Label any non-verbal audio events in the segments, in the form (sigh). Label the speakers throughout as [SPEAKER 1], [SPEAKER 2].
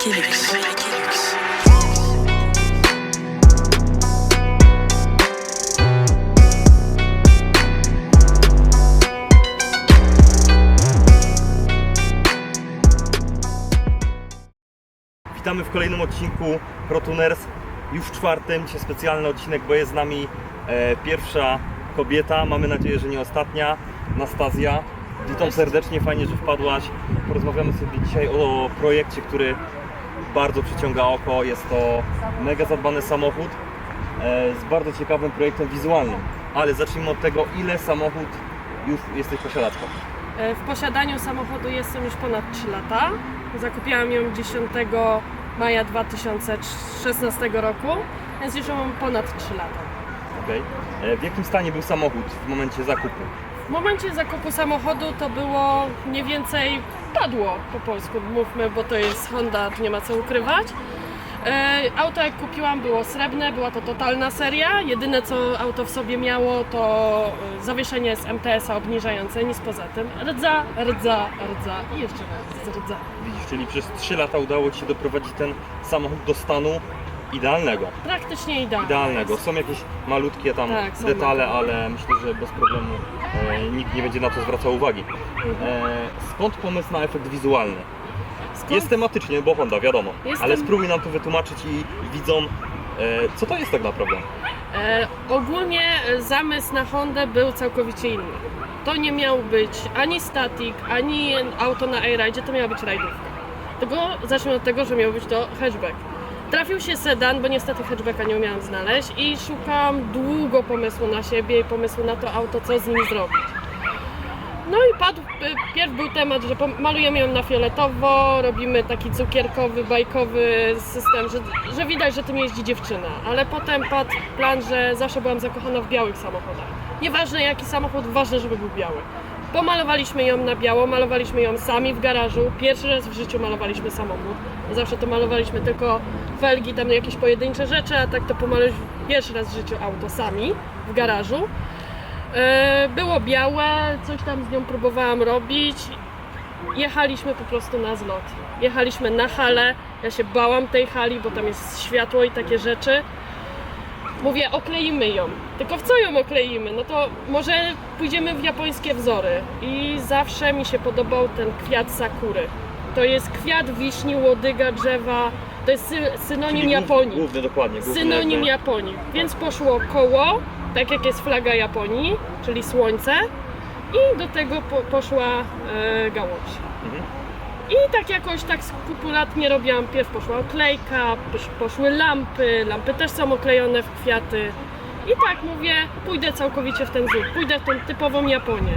[SPEAKER 1] Wikileaks. Witamy w kolejnym odcinku ProTuners, już czwartym, dzisiaj specjalny odcinek, bo jest z nami e, pierwsza kobieta, mamy nadzieję, że nie ostatnia, Nastazja. Witam serdecznie, fajnie, że wpadłaś. Porozmawiamy sobie dzisiaj o projekcie, który bardzo przyciąga oko. Jest to mega zadbany samochód e, z bardzo ciekawym projektem wizualnym. Ale zacznijmy od tego, ile samochód już jesteś posiadaczką.
[SPEAKER 2] E, W posiadaniu samochodu jestem już ponad 3 lata. Zakupiłam ją 10 maja 2016 roku, więc już mam ponad 3 lata.
[SPEAKER 1] Okay. W jakim stanie był samochód w momencie zakupu?
[SPEAKER 2] W momencie zakupu samochodu to było mniej więcej padło po polsku, mówmy, bo to jest Honda, tu nie ma co ukrywać. E, Auto jak kupiłam było srebrne, była to totalna seria. Jedyne co auto w sobie miało to e, zawieszenie z MTS-a obniżające, nic poza tym. Rdza, rdza, rdza i jeszcze raz
[SPEAKER 1] Widzisz, czyli przez 3 lata udało Ci się doprowadzić ten samochód do stanu idealnego.
[SPEAKER 2] Praktycznie idealne.
[SPEAKER 1] Idealnego. Są jakieś malutkie tam
[SPEAKER 2] Tak, są
[SPEAKER 1] detale, ale myślę, że bez problemu e, nikt nie będzie na to zwracał uwagi. E, skąd pomysł na efekt wizualny?
[SPEAKER 2] Skąd?
[SPEAKER 1] Jest tematycznie, bo Honda, wiadomo, ale spróbuj nam to wytłumaczyć i widzom, e, co to jest tak naprawdę.
[SPEAKER 2] E, ogólnie e, zamysł na Hondę był całkowicie inny. To nie miał być ani statik, ani auto na airride, to miała być rajdówka. Tego, zacznę od tego, że miał być to hatchback. Trafił się sedan, bo niestety hatchbacka nie umiałam znaleźć i szukałam długo pomysłu na siebie i pomysłu na to auto, co z nim zrobić. No i padł, y, pierw był temat, że malujemy ją na fioletowo, robimy taki cukierkowy, bajkowy system, że, że widać, że tym jeździ dziewczyna. Ale potem padł plan, że zawsze byłam zakochana w białych samochodach. Nieważne jaki samochód, ważne, żeby był biały. Pomalowaliśmy ją na biało, malowaliśmy ją sami w garażu. Pierwszy raz w życiu malowaliśmy samochód. Zawsze to malowaliśmy tylko felgi, tam jakieś pojedyncze rzeczy, a tak to pomalowaliśmy pierwszy raz w życiu auto sami w garażu. E, Było białe, coś tam z nią próbowałam robić. Jechaliśmy po prostu na zlot. Jechaliśmy na halę. Ja się bałam tej hali, bo tam jest światło i takie rzeczy. Mówię, okleimy ją. Tylko w co ją okleimy? No to może pójdziemy w japońskie wzory. I zawsze mi się podobał ten kwiat sakury. To jest kwiat wiśni, łodyga, drzewa. To jest sy- synonim
[SPEAKER 1] Czyli
[SPEAKER 2] Japonii
[SPEAKER 1] Główny, dokładnie. Główny
[SPEAKER 2] synonim
[SPEAKER 1] jakby-
[SPEAKER 2] Japonii. Więc poszło koło, tak jak jest flaga Japonii, czyli słońce, i do tego po, poszła e, gałąź.
[SPEAKER 1] Mhm.
[SPEAKER 2] I tak jakoś tak skupulatnie robiłam. Pierw poszła oklejka, posz, poszły lampy, lampy też są oklejone w kwiaty. I tak mówię, pójdę całkowicie w ten wzór, pójdę w tą typową Japonię.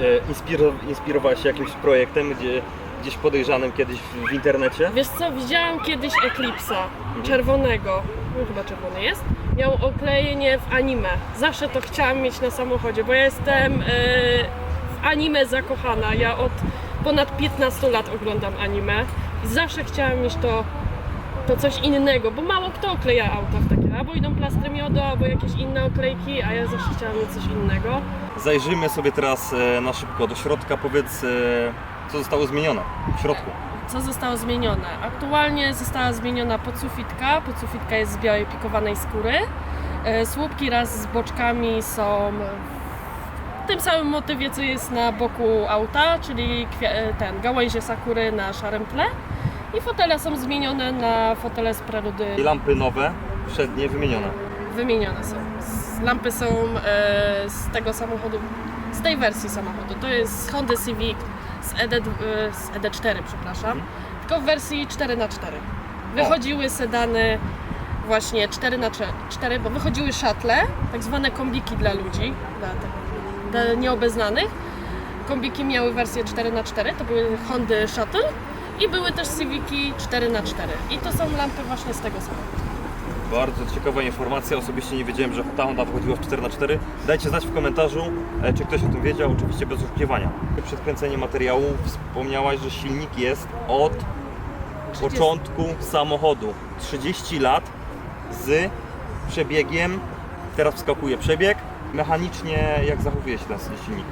[SPEAKER 1] E, inspiro, inspirowałaś się jakimś projektem, gdzie, gdzieś podejrzanym kiedyś w, w internecie?
[SPEAKER 2] Wiesz co, widziałam kiedyś Eclipse'a czerwonego, no chyba czerwony jest, miał oklejenie w anime. Zawsze to chciałam mieć na samochodzie, bo ja jestem e, w anime zakochana. Ja od ponad 15 lat oglądam anime i zawsze chciałam mieć to, to coś innego, bo mało kto okleja auta w takie, albo idą plastry miodu, albo jakieś inne oklejki, a ja zawsze chciałam mieć coś innego.
[SPEAKER 1] Zajrzyjmy sobie teraz e, na szybko do środka. Powiedz, e, co zostało zmienione w środku.
[SPEAKER 2] Co zostało zmienione? Aktualnie została zmieniona podsufitka. Podsufitka jest z białej pikowanej skóry. E, Słupki wraz z boczkami są tym samym motywie, co jest na boku auta, czyli e, ten gałęzie sakury na szarym tle. I fotele są zmienione na fotele z preludy.
[SPEAKER 1] I lampy nowe, przednie, wymienione.
[SPEAKER 2] Wymienione są. Lampy są e, z tego samochodu, z tej wersji samochodu. To jest Honda Civic z, ED, e, z ED4, przepraszam, tylko w wersji 4x4. Wychodziły sedany właśnie 4x4, bo wychodziły shuttle, tak zwane kombiki dla ludzi, dla, tych- dla nieobeznanych. Kombiki miały wersję 4x4, to były Hondy Shuttle i były też Civici 4x4. I to są lampy właśnie z tego samochodu.
[SPEAKER 1] Bardzo ciekawa informacja. Osobiście nie wiedziałem, że ta Honda wychodziła w 4x4. Dajcie znać w komentarzu, e, czy ktoś o tym wiedział, oczywiście bez oszukiwania. Przed kręceniem materiału wspomniałaś, że silnik jest od początku samochodu. 30 lat z przebiegiem, teraz wskakuje przebieg. Mechanicznie jak zachowuje się ten silnik?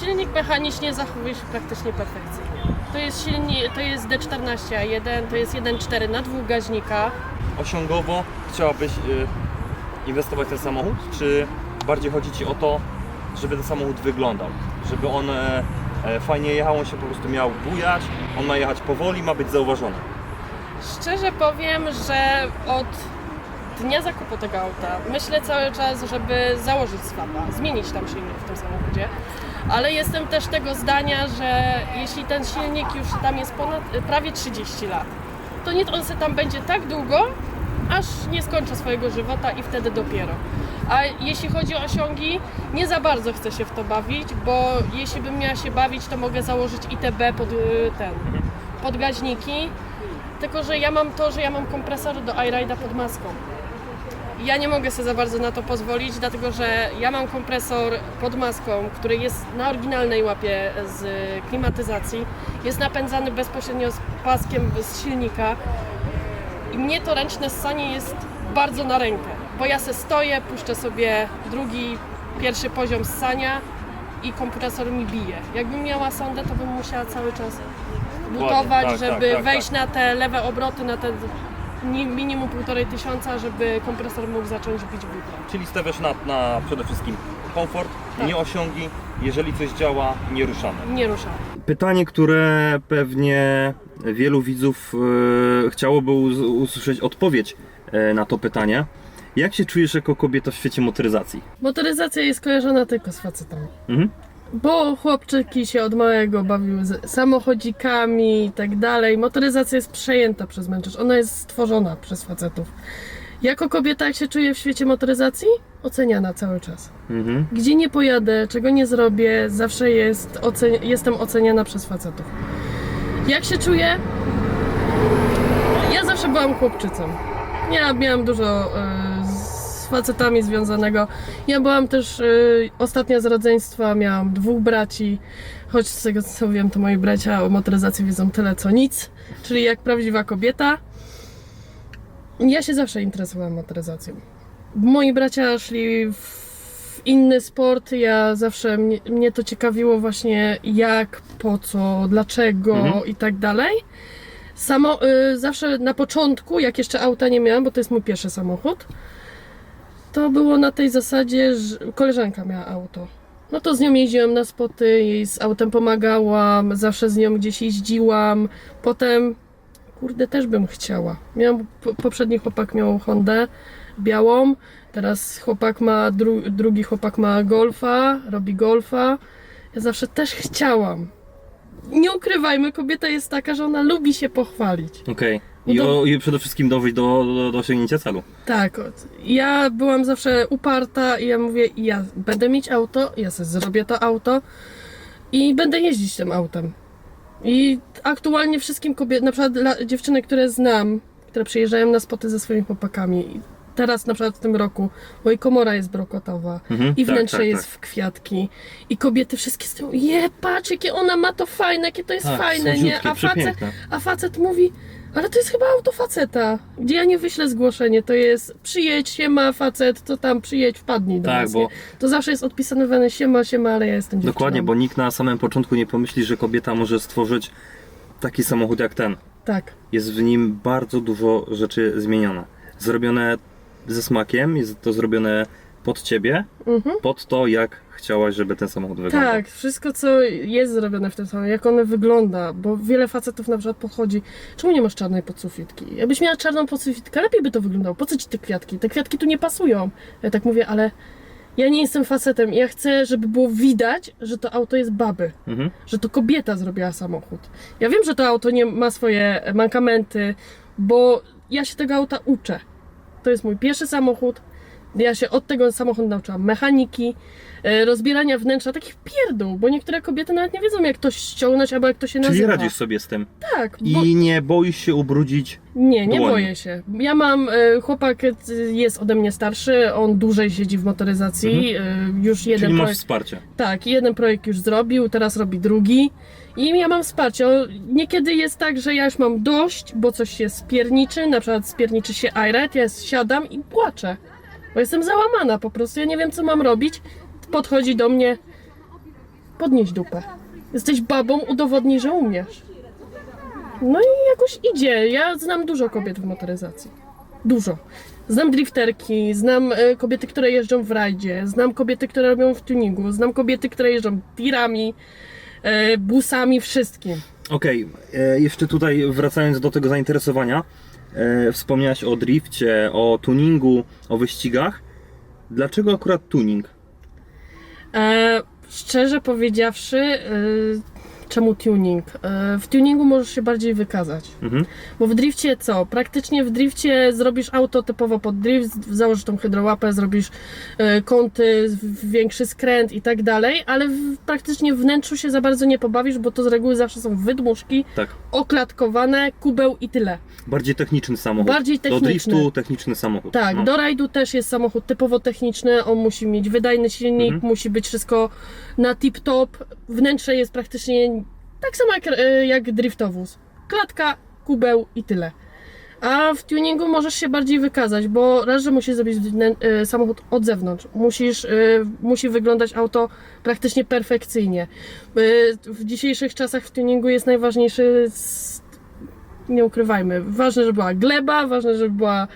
[SPEAKER 2] Silnik mechanicznie zachowuje się praktycznie perfekcyjnie. To jest silnik, to jest D14A1, to jest 1.4 na dwóch gaźnikach.
[SPEAKER 1] Osiągowo chciałabyś y, inwestować w ten samochód, czy bardziej chodzi Ci o to, żeby ten samochód wyglądał? Żeby on e, e, fajnie jechał, on się po prostu miał bujać, on ma jechać powoli, ma być zauważony.
[SPEAKER 2] Szczerze powiem, że od dnia zakupu tego auta myślę cały czas, żeby założyć swapa, zmienić tam silnik w tym samochodzie. Ale jestem też tego zdania, że jeśli ten silnik już tam jest ponad prawie 30 lat, to niech on se tam będzie tak długo, aż nie skończy swojego żywota i wtedy dopiero. A jeśli chodzi o osiągi, nie za bardzo chcę się w to bawić, bo jeśli bym miała się bawić, to mogę założyć ITB pod y, ten, pod gaźniki. Tylko, że ja mam to, że ja mam kompresor do iRide'a pod maską. Ja nie mogę sobie za bardzo na to pozwolić, dlatego że ja mam kompresor pod maską, który jest na oryginalnej łapie z klimatyzacji. Jest napędzany bezpośrednio z paskiem z silnika. I mnie to ręczne ssanie jest bardzo na rękę, bo ja se stoję, puszczę sobie drugi, pierwszy poziom ssania i kompresor mi bije. Jakbym miała sondę, to bym musiała cały czas butować,
[SPEAKER 1] tak,
[SPEAKER 2] żeby
[SPEAKER 1] tak, tak,
[SPEAKER 2] wejść na te lewe obroty, na te ni- minimum półtorej tysiąca, żeby kompresor mógł zacząć bić butlem.
[SPEAKER 1] Czyli stawiasz na, na przede wszystkim komfort,
[SPEAKER 2] Tak.
[SPEAKER 1] nie osiągi, jeżeli coś działa, nie ruszamy.
[SPEAKER 2] Nie ruszam.
[SPEAKER 1] Pytanie, które pewnie wielu widzów e, chciałoby us- usłyszeć odpowiedź e, na to pytanie. Jak się czujesz jako kobieta w świecie motoryzacji?
[SPEAKER 2] Motoryzacja jest kojarzona tylko z facetami.
[SPEAKER 1] Mhm.
[SPEAKER 2] Bo chłopczyki się od małego bawiły z samochodzikami i tak dalej. Motoryzacja jest przejęta przez mężczyzn. Ona jest stworzona przez facetów. Jako kobieta, jak się czuję w świecie motoryzacji? Oceniana cały czas.
[SPEAKER 1] Mhm.
[SPEAKER 2] Gdzie nie pojadę, czego nie zrobię, zawsze jest ocen- jestem oceniana przez facetów. Jak się czuję? Ja zawsze byłam chłopczycą. Ja miałam dużo e, z facetami związanego. Ja byłam też e, ostatnia z rodzeństwa, miałam dwóch braci. Choć z tego co wiem, to moi bracia o motoryzacji wiedzą tyle co nic. Czyli jak prawdziwa kobieta. Ja się zawsze interesowałam motoryzacją. Moi bracia szli w inny sport, ja zawsze mnie, mnie to ciekawiło właśnie jak, po co, dlaczego
[SPEAKER 1] Mhm.
[SPEAKER 2] i tak dalej. Samo, y, zawsze na początku, jak jeszcze auta nie miałam, bo to jest mój pierwszy samochód, to było na tej zasadzie, że koleżanka miała auto. No to z nią jeździłam na spoty, jej z autem pomagałam, zawsze z nią gdzieś jeździłam. Potem, kurde, też bym chciała. Miałam, po- poprzedni chłopak miał Hondę białą, teraz chłopak ma, dru, drugi chłopak ma golfa, robi golfa. Ja zawsze też chciałam. Nie ukrywajmy, kobieta jest taka, że ona lubi się pochwalić.
[SPEAKER 1] Okej. I, o, I przede wszystkim dowieść do, do, do osiągnięcia celu.
[SPEAKER 2] Tak, od- ja byłam zawsze uparta i ja mówię, ja będę mieć auto, ja sobie zrobię to auto i będę jeździć tym autem. I aktualnie wszystkim kobiet, na przykład dla dziewczyny, które znam, które przyjeżdżają na spoty ze swoimi chłopakami. Teraz na przykład w tym roku, bo i komora jest brokotowa
[SPEAKER 1] Mhm,
[SPEAKER 2] i
[SPEAKER 1] tak,
[SPEAKER 2] wnętrze
[SPEAKER 1] tak,
[SPEAKER 2] jest
[SPEAKER 1] tak.
[SPEAKER 2] w kwiatki i kobiety wszystkie stoją, je patrz jakie ona ma to fajne, jakie to jest
[SPEAKER 1] Tak,
[SPEAKER 2] fajne, nie?
[SPEAKER 1] słodziutkie,
[SPEAKER 2] A facet,
[SPEAKER 1] przepiękne.
[SPEAKER 2] a facet mówi, ale to jest chyba auto faceta, gdzie ja nie wyślę zgłoszenie, to jest przyjedź, siema facet, to tam przyjedź, wpadnij do
[SPEAKER 1] Tak,
[SPEAKER 2] nas,
[SPEAKER 1] bo-
[SPEAKER 2] nie? To zawsze jest odpisane siema, siema, ale ja jestem dziewczyną.
[SPEAKER 1] Dokładnie, bo nikt na samym początku nie pomyśli, że kobieta może stworzyć taki samochód jak ten.
[SPEAKER 2] Tak,
[SPEAKER 1] Jest w nim bardzo dużo rzeczy zmienione. Zrobione ze smakiem, jest to zrobione pod ciebie,
[SPEAKER 2] mhm.
[SPEAKER 1] pod to, jak chciałaś, żeby ten samochód wyglądał.
[SPEAKER 2] Tak, wszystko co jest zrobione w tym samym, jak one wygląda, bo wiele facetów na przykład podchodzi, czemu nie masz czarnej podsufitki? Jakbyś miała czarną podsufitkę, lepiej by to wyglądało, po co ci te kwiatki? Te kwiatki tu nie pasują. Ja tak mówię, ale ja nie jestem facetem, ja chcę, żeby było widać, że to auto jest baby,
[SPEAKER 1] Mhm.
[SPEAKER 2] że to kobieta zrobiła samochód. Ja wiem, że to auto nie ma swoje mankamenty, bo ja się tego auta uczę. To jest mój pierwszy samochód, Ja się od tego samochodu nauczyłam mechaniki, e, rozbierania wnętrza, takich pierdół, bo niektóre kobiety nawet nie wiedzą jak to ściągnąć albo jak to się
[SPEAKER 1] Czyli
[SPEAKER 2] nazywa.
[SPEAKER 1] radzisz sobie z tym.
[SPEAKER 2] Tak, bo...
[SPEAKER 1] I nie boisz się ubrudzić.
[SPEAKER 2] Nie, nie
[SPEAKER 1] dłoni.
[SPEAKER 2] boję się. Ja mam, e, chłopak e, jest ode mnie starszy, on dłużej siedzi w motoryzacji, e, już jeden.
[SPEAKER 1] Czyli masz
[SPEAKER 2] projekt,
[SPEAKER 1] wsparcie.
[SPEAKER 2] tak, jeden projekt już zrobił, teraz robi drugi i ja mam wsparcie. O, Niekiedy jest tak, że ja już mam dość, bo coś się spierniczy, na przykład spierniczy się Iret, ja siadam i płaczę, bo jestem załamana po prostu, ja nie wiem co mam robić, podchodzi do mnie, podnieś dupę. Jesteś babą, udowodnij, że umiesz. No i jakoś idzie. Ja znam dużo kobiet w motoryzacji. Dużo. Znam drifterki, znam e, kobiety, które jeżdżą w rajdzie, znam kobiety, które robią w tuningu, znam kobiety, które jeżdżą tirami, e, busami, wszystkim.
[SPEAKER 1] Okej, e, jeszcze tutaj wracając do tego zainteresowania, wspomniałaś o drifcie, o tuningu, o wyścigach. Dlaczego akurat tuning?
[SPEAKER 2] E, szczerze powiedziawszy, e, czemu tuning? E, w tuningu możesz się bardziej wykazać.
[SPEAKER 1] Mhm.
[SPEAKER 2] Bo w drifcie co? Praktycznie w drifcie zrobisz auto typowo pod drift, założysz tą hydrołapę, zrobisz e, kąty, większy skręt i tak dalej, ale w, praktycznie w wnętrzu się za bardzo nie pobawisz, bo to z reguły zawsze są wydmuszki,
[SPEAKER 1] Tak,
[SPEAKER 2] oklatkowane, kubeł i tyle.
[SPEAKER 1] bardziej techniczny samochód.
[SPEAKER 2] Bardziej
[SPEAKER 1] Do
[SPEAKER 2] techniczny.
[SPEAKER 1] driftu techniczny samochód.
[SPEAKER 2] Tak,
[SPEAKER 1] No.
[SPEAKER 2] do rajdu też jest samochód typowo techniczny, on musi mieć wydajny silnik,
[SPEAKER 1] Mhm.
[SPEAKER 2] musi być wszystko na tip-top, wnętrze jest praktycznie tak samo jak, e, jak driftowóz. Klatka, kubeł i tyle. A w tuningu możesz się bardziej wykazać, bo raz, że musisz zrobić e, samochód od zewnątrz, musisz, e, musi wyglądać auto praktycznie perfekcyjnie. W dzisiejszych czasach w tuningu jest najważniejszy nie ukrywajmy, ważne, żeby była gleba, ważne, żeby była,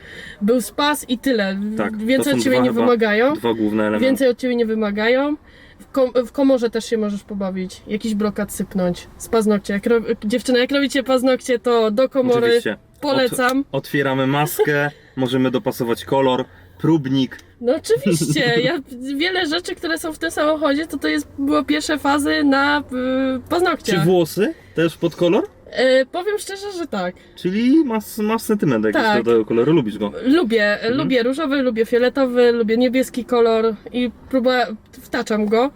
[SPEAKER 2] był spas i tyle.
[SPEAKER 1] Tak,
[SPEAKER 2] Więcej od ciebie nie wymagają.
[SPEAKER 1] Dwa główne elementy.
[SPEAKER 2] Więcej od ciebie nie wymagają. W, kom, w komorze też się możesz pobawić. Jakiś brokat sypnąć z paznokcia. Jak dziewczyna, jak robicie paznokcie, to do komory
[SPEAKER 1] Oczywiście.
[SPEAKER 2] polecam.
[SPEAKER 1] Ot- otwieramy maskę, możemy dopasować kolor, próbnik.
[SPEAKER 2] No oczywiście. (laughs) Ja, wiele rzeczy, które są w tym samochodzie, to to jest, było pierwsze fazy na y,
[SPEAKER 1] Czy
[SPEAKER 2] paznokciach.
[SPEAKER 1] włosy też pod kolor?
[SPEAKER 2] Y, powiem szczerze, że tak.
[SPEAKER 1] Czyli masz, masz sentyment jakiś
[SPEAKER 2] Tak.
[SPEAKER 1] do tego koloru, lubisz go.
[SPEAKER 2] Lubię,
[SPEAKER 1] Mhm.
[SPEAKER 2] lubię różowy, lubię fioletowy, lubię niebieski kolor i próbuję, wtaczam go.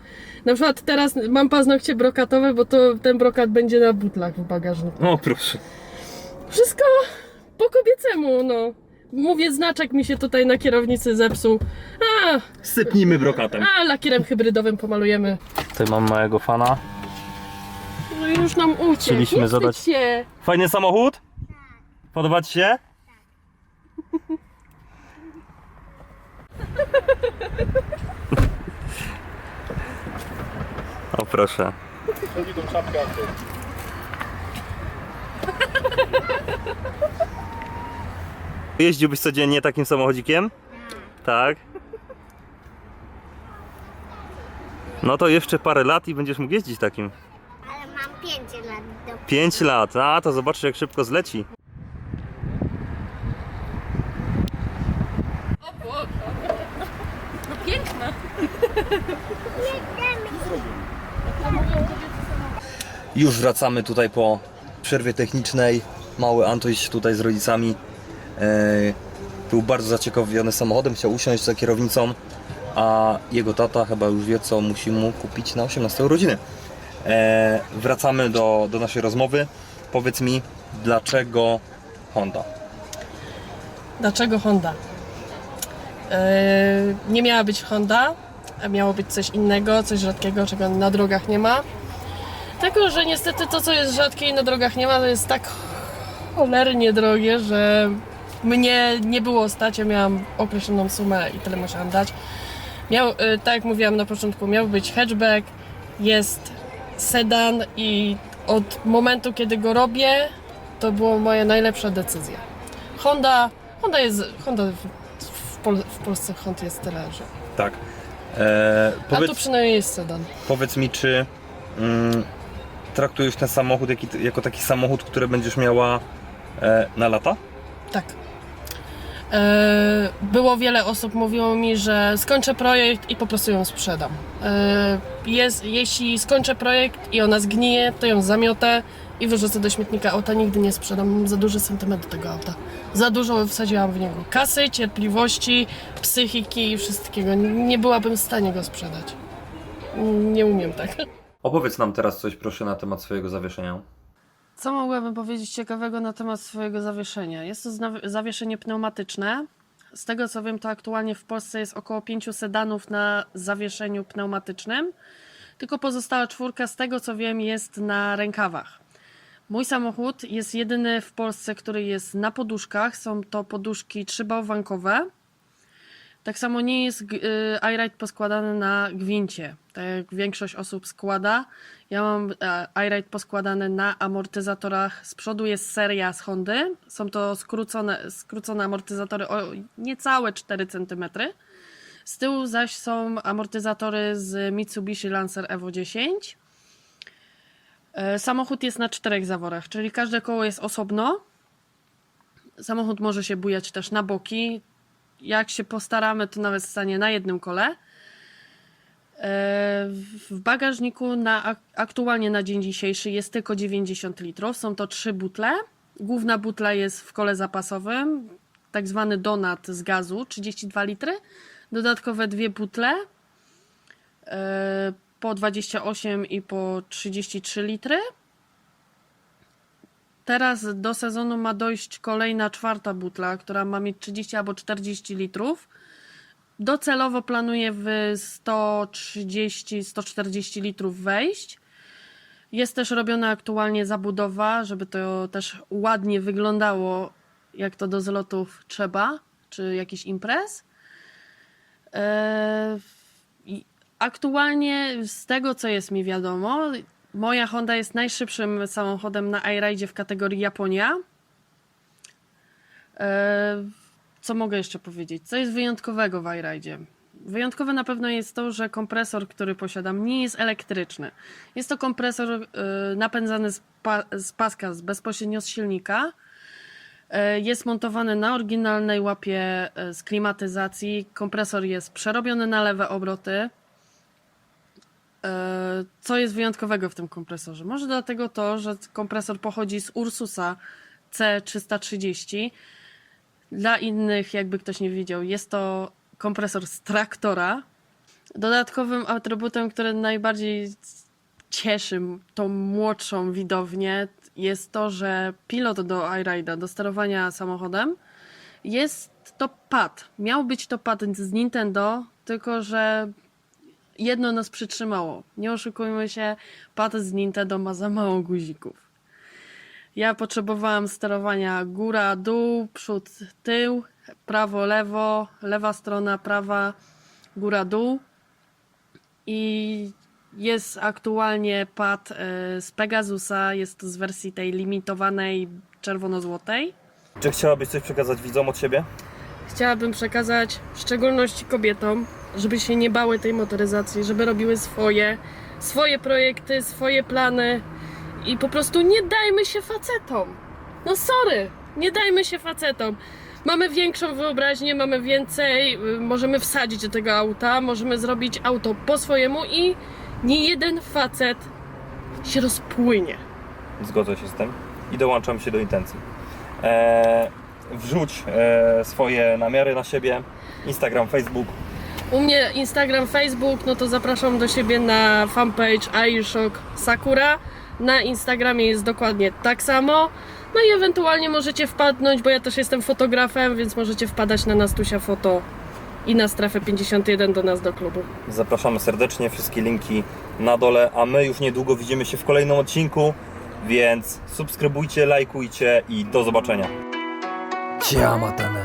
[SPEAKER 2] Na przykład teraz mam paznokcie brokatowe, bo to ten brokat będzie na butlach w bagażniku.
[SPEAKER 1] O, proszę.
[SPEAKER 2] Wszystko po kobiecemu, no. Mówię, znaczek mi się tutaj na kierownicy zepsuł. A,
[SPEAKER 1] Sypnijmy brokatem.
[SPEAKER 2] a lakierem hybrydowym pomalujemy.
[SPEAKER 1] Tutaj mam małego fana.
[SPEAKER 2] No i już nam uciekł.
[SPEAKER 1] Chcieliśmy
[SPEAKER 2] nie wstydź
[SPEAKER 1] zadać-
[SPEAKER 2] się.
[SPEAKER 1] Fajny samochód? Podoba Ci się? (laughs) O proszę. Jeździłbyś codziennie takim samochodzikiem? Tak. No to jeszcze parę lat i będziesz mógł jeździć takim.
[SPEAKER 3] Mam 5 lat do
[SPEAKER 1] 5 lat, a to zobaczysz jak szybko zleci.
[SPEAKER 2] No piękna.
[SPEAKER 1] Już wracamy tutaj po przerwie technicznej. Mały Antoś tutaj z rodzicami e, był bardzo zaciekawiony samochodem, chciał usiąść za kierownicą, a jego tata chyba już wie, co musi mu kupić na 18 urodziny. E, wracamy do, do naszej rozmowy. Powiedz mi, dlaczego Honda?
[SPEAKER 2] Dlaczego Honda? Yy, nie miała być Honda, miało być coś innego, coś rzadkiego, czego na drogach nie ma. Tylko, że niestety to, co jest rzadkie i na drogach nie ma, to jest tak cholernie drogie, że mnie nie było stać, ja miałam określoną sumę i tyle musiałam dać. Miał, yy, tak jak mówiłam na początku, miał być hatchback, jest sedan i od momentu, kiedy go robię, to była moja najlepsza decyzja. Honda, Honda jest, Honda w, w, Pol, w Polsce Hond jest tyle, że...
[SPEAKER 1] Tak. E,
[SPEAKER 2] A
[SPEAKER 1] powiedz,
[SPEAKER 2] tu przynajmniej jest sedan.
[SPEAKER 1] powiedz mi, czy mm, traktujesz ten samochód jako taki samochód, który będziesz miała e, na lata?
[SPEAKER 2] Tak. E, Było wiele osób mówiło mi, że skończę projekt i po prostu ją sprzedam. E, Jest, jeśli skończę projekt i ona zgnije, to ją zamiotę i wyrzucę do śmietnika. Auta nigdy nie sprzedam, mam za duży sentyment do tego auta. Za dużo wsadziłam w niego kasy, cierpliwości, psychiki i wszystkiego. Nie byłabym w stanie go sprzedać. Nie umiem tak.
[SPEAKER 4] Opowiedz nam teraz coś proszę na temat swojego zawieszenia.
[SPEAKER 2] Co mogłabym powiedzieć ciekawego na temat swojego zawieszenia? Jest to zawieszenie pneumatyczne. Z tego co wiem, to aktualnie w Polsce jest około pięciu sedanów na zawieszeniu pneumatycznym. Tylko pozostała czwórka, z tego co wiem, jest na rękawach. Mój samochód jest jedyny w Polsce, który jest na poduszkach. Są to poduszki trzybałwankowe. Tak samo nie jest y, iRide poskładany na gwincie, tak jak większość osób składa. Ja mam e, iRide poskładany na amortyzatorach. Z przodu jest seria z Hondy. Są to skrócone, skrócone amortyzatory o niecałe 4 cm. Z tyłu zaś są amortyzatory z Mitsubishi Lancer Evo 10. E, Samochód jest na czterech zaworach, czyli każde koło jest osobno. Samochód może się bujać też na boki. Jak się postaramy, to nawet stanie na jednym kole. E, W bagażniku na, ak- aktualnie na dzień dzisiejszy jest tylko 90 litrów. Są to trzy butle. Główna butla jest w kole zapasowym, tak zwany donat z gazu, 32 litry. Dodatkowe dwie butle e, po 28 i po 33 litry. Teraz do sezonu ma dojść kolejna czwarta butla, która ma mieć 30 albo 40 litrów. Docelowo planuję w 130-140 litrów wejść. Jest też robiona aktualnie zabudowa, żeby to też ładnie wyglądało, jak to do zlotów trzeba, czy jakiś imprez. I Aktualnie z tego, co jest mi wiadomo, moja Honda jest najszybszym samochodem na iRide w kategorii Japonia. Eee, Co mogę jeszcze powiedzieć? Co jest wyjątkowego w iRide? Wyjątkowe na pewno jest to, że kompresor, który posiadam, nie jest elektryczny. Jest to kompresor e, napędzany z, pa z paska z bezpośrednio z silnika. E, Jest montowany na oryginalnej łapie e, z klimatyzacji. Kompresor jest przerobiony na lewe obroty. E, Co jest wyjątkowego w tym kompresorze? Może dlatego to, że kompresor pochodzi z Ursusa C330. Dla innych, jakby ktoś nie wiedział, jest to kompresor z traktora. Dodatkowym atrybutem, który najbardziej cieszy tą młodszą widownię, jest to, że pilot do iRide'a, do sterowania samochodem, jest to pad. Miał być to pad z Nintendo, tylko że jedno nas przytrzymało. Nie oszukujmy się, pad z Nintendo ma za mało guzików. Ja potrzebowałam sterowania góra, dół, przód, tył, prawo, lewo, lewa strona, prawa, góra, dół. I jest aktualnie pad e, z Pegasusa, jest to z wersji tej limitowanej czerwono-złotej.
[SPEAKER 1] Czy chciałabyś coś przekazać widzom od siebie?
[SPEAKER 2] Chciałabym przekazać w szczególności kobietom, żeby się nie bały tej motoryzacji, żeby robiły swoje, swoje projekty, swoje plany i po prostu nie dajmy się facetom. No sorry, nie dajmy się facetom. Mamy większą wyobraźnię, mamy więcej, y, możemy wsadzić do tego auta, możemy zrobić auto po swojemu i nie jeden facet się rozpłynie.
[SPEAKER 1] Zgodzę się z tym i dołączam się do intencji. Eee, wrzuć e, swoje namiary na siebie, Instagram, Facebook.
[SPEAKER 2] U mnie Instagram, Facebook, no to zapraszam do siebie na fanpage iShock Sakura. Na Instagramie jest dokładnie tak samo. No i ewentualnie możecie wpadnąć, bo ja też jestem fotografem, więc możecie wpadać na Nastusia Foto i na strefę 51 do nas do klubu.
[SPEAKER 1] Zapraszamy serdecznie, wszystkie linki na dole, a my już niedługo widzimy się w kolejnym odcinku, więc subskrybujcie, lajkujcie i do zobaczenia.
[SPEAKER 5] じゃあまたな